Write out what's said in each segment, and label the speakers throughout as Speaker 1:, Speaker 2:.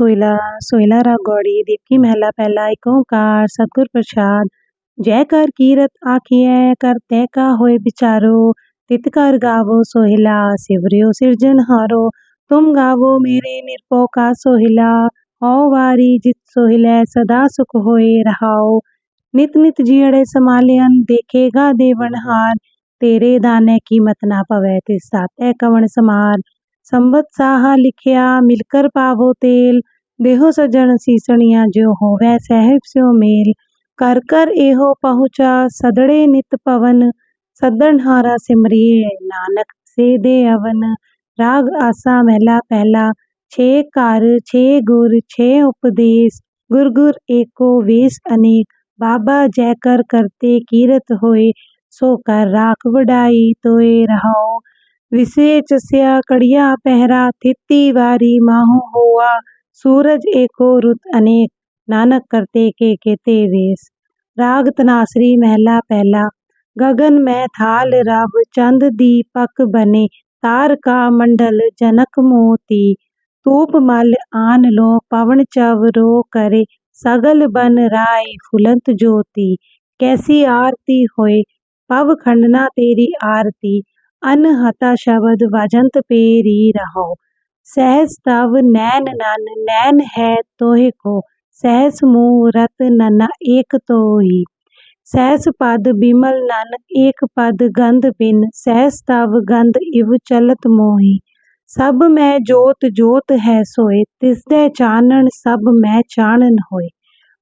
Speaker 1: सोयला सोयला सोयलारा गौड़ी देवकी महला पहला पहलाय ओंकार, सतगुर प्रसाद। जय कर कीरत आखिय कर तय का होए बिचारो। तित कर गावो सोहिला, सिवरियो सिरजन हारो। तुम गावो मेरे निरपो का सोहिला। ओ वारी जित सोहिले, सदा सुख होए रहाओ। नित नित जियड़े समालियन देखेगा देवन हार। तेरे दाने की मत ना पवे तिस्ता तय कवन समार संबत साह लिखिया, मिलकर पावो तेल। देहो सजन सीसणिया जो होवे सहब स्यो मेल। कर कर एहो पहुँचा, सदड़े नित पवन। सदन हारा सिमरिए, नानक से दे अवन। राग आसा महला पहला, छे कार, छे गुर, छे उपदेश। गुर गुर एको वेश अनेक। बाबा जयकर करते कीरत होए, सो कर राख बढ़ाई तोए रहो विसेचस्या कड़िया पहरा थित्ती वारी माहू होआ सूरज एको रुत अनेक नानक करते के केते वेस राग तनासरी महला पहला गगन में थाल रब चंद दीपक बने तार का मंडल जनक मोती तूप मल आन लो पवन चवरो करे सगल बन राय फुलंत ज्योति कैसी आरती होए पव खंडना तेरी आरती ਅਨਹਤਾ ਸ਼ਬਦ ਵਜੰਤ ਪੇ ਰੀ ਰਹਾਉ ਸਹਿਜ ਤਵ ਨੈਨ ਨਨ ਨੈਨ ਹੈ ਤੋਹਿ ਕੋ। ਸਹਿਸ ਮੂਹ ਰਤ ਨਨਾ, ਏਕ ਤੋਹੀ। ਸਹਿਸ ਪਦ ਬਿਮਲ ਨਨ, ਏਕ ਪਦ ਗੰਧ ਬਿਨ। ਸਹਿਸ ਤਵ ਗੰਧ ਇਵ ਚਲਤ ਮੋਹੀ। ਸਭ ਮੈਂ ਜੋਤ ਜੋਤ ਹੈ ਸੋਏ ਤਿਸ ਦੇ ਚਾਨਣ, ਸਭ ਮੈਂ ਚਾਨਣ ਹੋਏ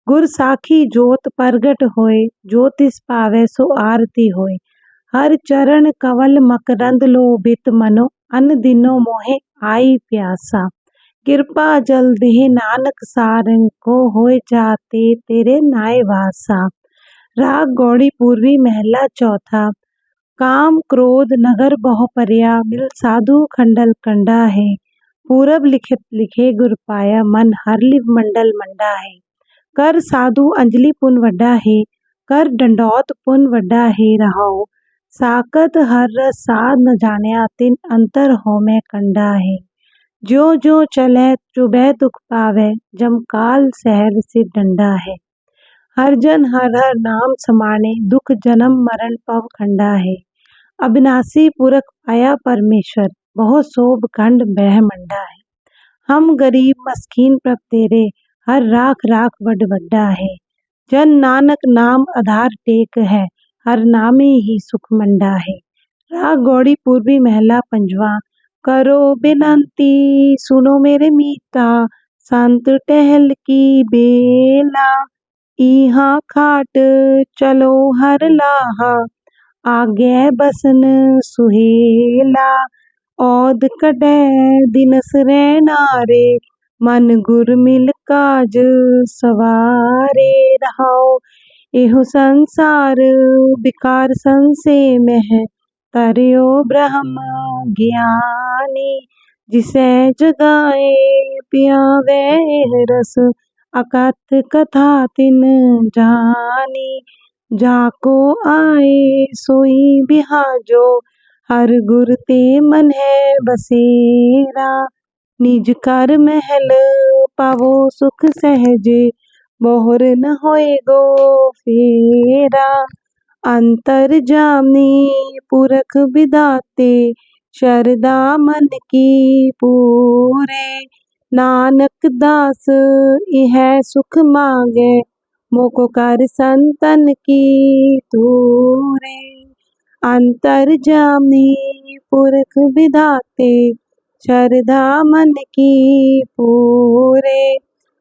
Speaker 1: ਗੁਰ ਸਾਖੀ ਜੋਤ ਪ੍ਰਗਟ ਹੋਏ ਜੋਤਿਸ ਤਿਸ ਸੋ ਆਰਤੀ ਹੋਏ हर चरण कवल मकरंद लोभित मनो, अन दिनो मोहे आई प्यासा। कृपा जल देह नानक सारंग को हो जाते तेरे नाय वासा। राग गौड़ी पूर्वी महला चौथा। काम क्रोध नगर बहु बहुपर्या मिल साधु खंडल कंडा है। पूरब लिखित लिखे गुर पाया, मन हरलिव मंडल मंडा है। कर साधु अंजलि पुन वड्डा है, कर दंडौत पुन वड्डा है रहो साकत हर साध न जानिया, तिन अंतर हो में कंडा है। जो जो चले चुबे दुख पावे, जम काल सहर से डंडा है। हर जन हर हर नाम समाने, दुख जन्म मरण पव खंडा है। अविनाशी पुरख पाया परमेश्वर बहुत शोभ खंड बह मंडा है। हम गरीब मस्कीन प्रभ तेरे, हर राख राख वड वड्डा है। जन नानक नाम आधार टेक है हर नामे ही सुख मंडा है। राग गौड़ी पूर्वी महला पंजवा, करो बिनती सुनो मेरे मीता संत टहल की बेला। इहा खाट, चलो हर लाहा, आगे बसन सुहेला। औद कडै दिनस रैनारे मन गुर मिल काज सवारे रहाओ। एहो संसार, विकार संसे मह, तरियो ब्रह्म ज्ञानी। जिसे जगाए पियावे रस अकथ कथा तिन जानी। जाको आए सोई बिहाजो, हर गुर ते मन है बसेरा। निज कर महल पावो सुख सहजे मोहर न होए गो फेरा अंतर जामी पुरख विदाते शरदा मन की पूरे नानक दास यह सुख मांगे मोको कर संतन की तूरे अंतर जामी पुरख विधाते शरदा मन की पूरे